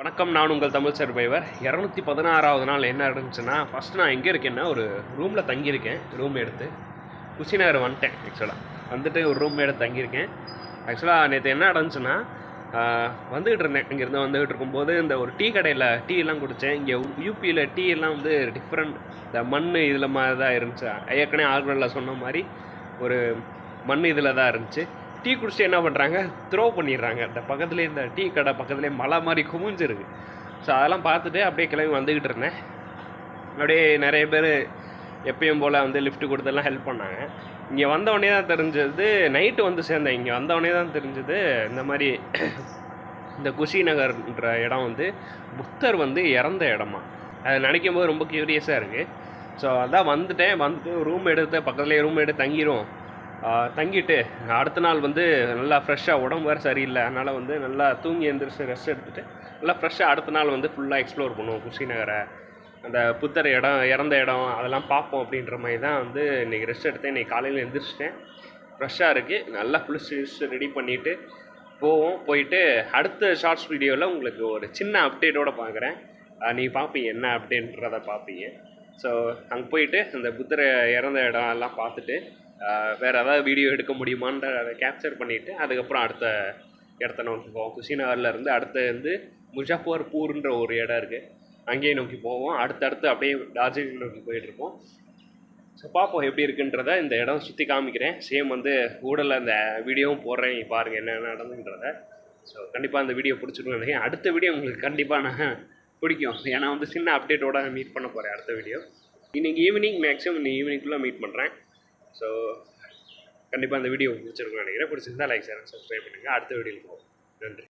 வணக்கம் நான் உங்கள் தமிழ் சர்வைவர் இரநூத்தி பதினாறாவது நாள் என்ன இருந்துச்சுன்னா ஃபஸ்ட்டு நான் எங்கே இருக்கேன்னா ஒரு ரூமில் தங்கியிருக்கேன். ரூம் எடுத்து. குஷிநகர் வந்துட்டேன் ஆக்சுவலாக வந்துட்டு ஒரு ரூம் எடுத்து தங்கியிருக்கேன். ஆக்சுவலாக நேற்று என்ன நடந்துச்சுன்னா வந்துக்கிட்டு வந்துகிட்டு இருந்தேன். இங்கேருந்து வந்துக்கிட்டு இருக்கும்போது இந்த ஒரு டீ கடையில் டீ எல்லாம் குடித்தேன் இங்கே யூபியில் டீ எல்லாம் வந்து டிஃப்ரெண்ட் இந்த மண் இதில் மாதிரி தான் இருந்துச்சு. ஏற்கனவே ஆர்வலில் சொன்ன மாதிரி ஒரு மண் இதில் தான் இருந்துச்சு. டீ குடிச்சிட்டு என்ன பண்ணுறாங்க த்ரோ பண்ணிடுறாங்க. அந்த பக்கத்துலேயே இந்த டீ கடை பக்கத்துலேயே மலை மாதிரி குமிஞ்சிருக்கு. ஸோ அதெல்லாம் பார்த்துட்டு அப்படியே கிளம்பி வந்துக்கிட்டு இருந்தேன். அப்படியே நிறைய பேர் எப்பயும் போல் வந்து லிஃப்ட் கொடுத்தெல்லாம் ஹெல்ப் பண்ணாங்க. இங்கே வந்தவொடனே தான் தெரிஞ்சது நைட்டு வந்து சேர்ந்தேன். இங்கே வந்தவொடனே தான் தெரிஞ்சது இந்த மாதிரி இந்த குஷிநகர்ன்ற இடம் வந்து புத்தர் வந்து இறந்த இடமா. அதை நினைக்கும் போது ரொம்ப க்யூரியஸாக இருக்குது ஸோ அதான் வந்துட்டேன். வந்துட்டு ரூம் எடுத்து பக்கத்துலேயே ரூம் எடுத்து தங்கிரும் தங்கிட்டு. அடுத்த நாள் வந்து நல்லா ஃப்ரெஷ்ஷாக உடம்பு வேறு சரியில்லை. அதனால் வந்து நல்லா தூங்கி எழுந்திரிச்சு ரெஸ்ட் எடுத்துகிட்டு நல்லா ஃப்ரெஷ்ஷாக அடுத்த நாள் வந்து ஃபுல்லாக எக்ஸ்ப்ளோர் பண்ணுவோம் குஷிநகரை. அந்த புத்தர் இடம் இறந்த இடம் அதெல்லாம் பார்ப்போம் அப்படின்ற மாதிரி தான் வந்து இன்றைக்கி ரெஸ்ட் எடுத்தேன். இன்றைக்கி காலையில் எழுந்திரிச்சிட்டேன் ஃப்ரெஷ்ஷாக இருக்குது நல்லா குளிச்சு ரெடி பண்ணிவிட்டு போவோம். போயிட்டு அடுத்த ஷார்ட்ஸ் வீடியோவில் உங்களுக்கு ஒரு சின்ன அப்டேட்டோடு பார்க்குறேன். நீ பார்ப்பீங்க என்ன அப்டேட்ன்றதை பார்ப்பீங்க. ஸோ அங்கே போயிட்டு அந்த புத்தர் இறந்த இடம் எல்லாம் பார்த்துட்டு வேறு ஏதாவது வீடியோ எடுக்க முடியுமான்ற அதை கேப்சர் பண்ணிவிட்டு அதுக்கப்புறம் அடுத்த இடத்த நோக்கி போவோம். குஷிநகரில் இருந்து அடுத்து வந்து முஜாஃபர்பூர்ன்ற ஒரு இடம் இருக்குது அங்கேயே நோக்கி போவோம். அடுத்தடுத்து அப்படியே டார்ஜிலிங் நோக்கி போயிட்டுருப்போம் ஸோ பார்ப்போம் எப்படி இருக்குன்றத இந்த இடம் சுற்றி காமிக்கிறேன். சேம் வந்து ஊடலில் அந்த வீடியோவும் போடுறேன். பாருங்கள் என்ன நடந்துன்றத. ஸோ கண்டிப்பாக அந்த வீடியோ பிடிச்சிருக்கேன் நினைக்கிறேன். அடுத்த வீடியோ உங்களுக்கு கண்டிப்பாக நான் பிடிக்கும். ஏன்னா வந்து சின்ன அப்டேட்டோட மீட் பண்ண போகிறேன் அடுத்த வீடியோ இன்றைக்கி ஈவினிங் மேக்ஸிமம் இன்னைக்கு ஈவினிங்குள்ளே மீட் பண்ணுறேன் ஸோ கண்டிப்பாக அந்த வீடியோ பிடிச்சிருக்கும்னு நினைக்கிறேன். பிடிச்சிருந்தா லைக் ஷேர் சப்ஸ்கிரைப் பண்ணுங்கள் அடுத்த வீடியோவில் போகும் நன்றி.